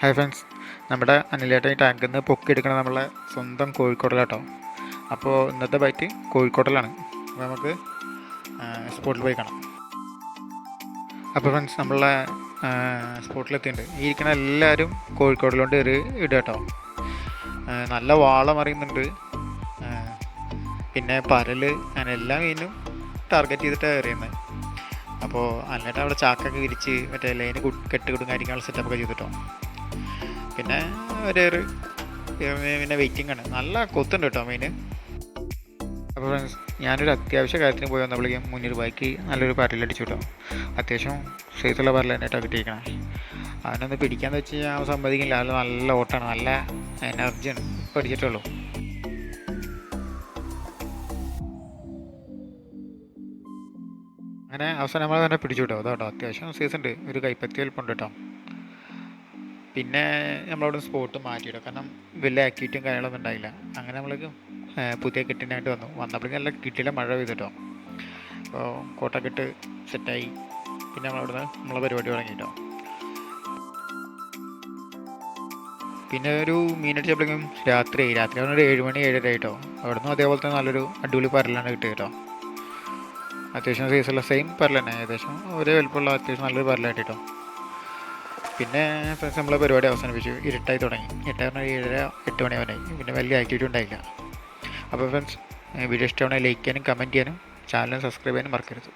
Hi friends നമ്മുടെ അനിലേട്ടൻ ഈ ടാങ്കിൽ നിന്ന് പൊക്കിയെടുക്കണ നമ്മളെ സ്വന്തം കോഴിക്കോടിലാട്ടോ. അപ്പോൾ ഇന്നത്തെ ബൈറ്റ് കോഴിക്കോടലാണ്. അപ്പോൾ നമുക്ക് സ്പോട്ടിൽ പോയി കാണാം. അപ്പോൾ ഫ്രണ്ട്സ് നമ്മളെ സ്പോട്ടിലെത്തിയിട്ടുണ്ട് ഈ ഇരിക്കണ എല്ലാവരും കോഴിക്കോടിലോട്ട് ഒരു ഇടുക കേട്ടോ നല്ല വാളം അറിയുന്നുണ്ട് പിന്നെ പരൽ അങ്ങനെ എല്ലാ മീനും ടാർഗറ്റ് ചെയ്തിട്ടാണ് എറിയുന്നത് അപ്പോൾ അല്ലാണ്ട് അവിടെ ചാക്കൊക്കെ വിരിച്ച് മറ്റേ ലൈന് കെട്ട് കാര്യങ്ങളുടെ സെറ്റപ്പൊക്കെ ചെയ്തിട്ടോ. പിന്നെ ഒരു പിന്നെ വെയിറ്റിംഗ് ആണ്. നല്ല കൊത്തുണ്ട് കേട്ടോ മീന് അപ്പോൾ ഫ്രണ്ട്സ് ഞാനൊരു അത്യാവശ്യ കാര്യത്തിന് പോയി വന്നപ്പോഴേക്കും മുന്നിൽ ബാക്കി നല്ലൊരു പരലടിച്ചു കേട്ടോ. അത്യാവശ്യം സൈസുള്ള പരൽ തന്നെയായിട്ടാണ് കിട്ടിയിരിക്കണേ. അവനൊന്ന് പിടിക്കാന്ന് വെച്ച് ഞാൻ സമ്മതിക്കില്ല. അവന് നല്ല ഓട്ടാണ്. നല്ല എനർജിയാണ് ഇപ്പോൾ അടിച്ചിട്ടുള്ളൂ അങ്ങനെ അവസാനം നമ്മൾ തന്നെ പിടിച്ചു കേട്ടോ. അതോട്ടോ അത്യാവശ്യം സൈസ് ഉണ്ട്. ഒരു കൈപ്പത്തി വലിപ്പമുണ്ട് കേട്ടോ. പിന്നെ നമ്മളവിടെ സ്പോട്ട് മാറ്റിയിടും. കാരണം വലിയ ആക്ടിവിറ്റിയും കാര്യങ്ങളൊന്നും ഉണ്ടായില്ല. അങ്ങനെ നമ്മൾക്ക് പുതിയ കെട്ടിനായിട്ട് വന്നു. വന്നപ്പോഴേക്കും നല്ല കിട്ടിയില്ല മഴ പെയ്തിട്ടോ. അപ്പോൾ കോട്ടക്കെട്ട് സെറ്റായി. പിന്നെ നമ്മളവിടുന്ന് നമ്മളെ പരിപാടി തുടങ്ങിയിട്ടോ പിന്നെ ഒരു മീനടിച്ചപ്പോഴേക്കും രാത്രി രാത്രി ഒരു ഏഴ് മണി ഏഴര ആയിട്ടോ. അവിടുന്ന് അതേപോലെ തന്നെ നല്ലൊരു അടിപൊളി പരലാണ് കിട്ടിയത് കേട്ടോ അത്യാവശ്യം സൈസുള്ള സെയിം പരൽ ഏകദേശം ഒരേ വലുപ്പമുള്ള അത്യാവശ്യം നല്ലൊരു പരലായിട്ട്. പിന്നെ ഫ്രണ്ട്സ് നമ്മളെ പരിപാടി അവസാനിപ്പിച്ചു. ഇരുട്ടായി തുടങ്ങി. ഇരുട്ടായി ഏഴര എട്ട് മണിയാവാനായി. പിന്നെ വലിയ ആക്ടിവിറ്റി ഉണ്ടായില്ല. അപ്പോൾ ഫ്രണ്ട്സ് വീഡിയോ ഇഷ്ടമാണെങ്കിൽ ലൈക്ക് ചെയ്യാനും കമന്റ് ചെയ്യാനും ചാനൽ സബ്സ്ക്രൈബ് ചെയ്യാനും മറക്കരുത്.